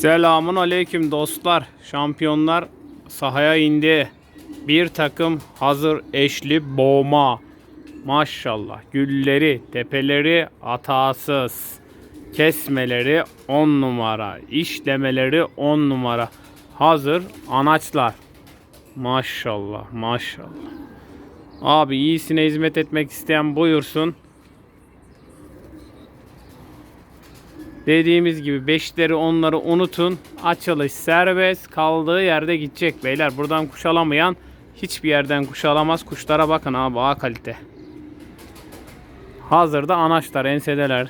Selamun aleyküm dostlar. Şampiyonlar sahaya indi. Bir takım hazır eşli boğma. Maşallah. Gülleri, tepeleri hatasız. Kesmeleri 10 numara. işlemeleri 10 numara. Hazır anaçlar. Maşallah, maşallah. Abi iyisine hizmet etmek isteyen buyursun. Dediğimiz gibi beşleri onları unutun. Açılış serbest. Kaldığı yerde gidecek beyler. Buradan kuş alamayan hiçbir yerden kuş alamaz. Kuşlara bakın abi A kalite. Hazırda anaçlar ensedeler.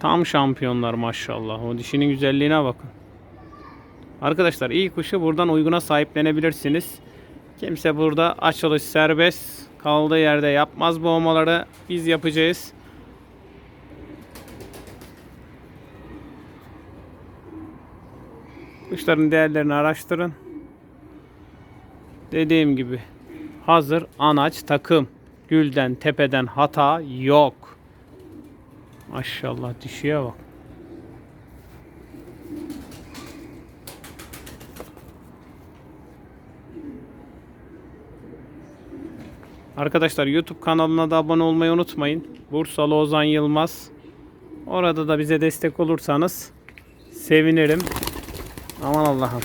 Tam şampiyonlar maşallah. O dişinin güzelliğine bakın. Arkadaşlar iyi kuşu buradan uyguna sahiplenebilirsiniz. Kimse burada açılış serbest. Kaldığı yerde yapmaz boğmaları. Biz yapacağız. Kuşların değerlerini araştırın. Dediğim gibi hazır anaç takım. Gülden tepeden hata yok. Maşallah dişiye bak. Arkadaşlar YouTube kanalına da abone olmayı unutmayın. Bursalı Ozan Yılmaz. Orada da bize destek olursanız sevinirim. Aman Allah'ım.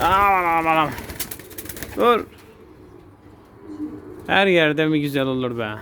Aman aman aman. Dur. Her yerde mi güzel olur be.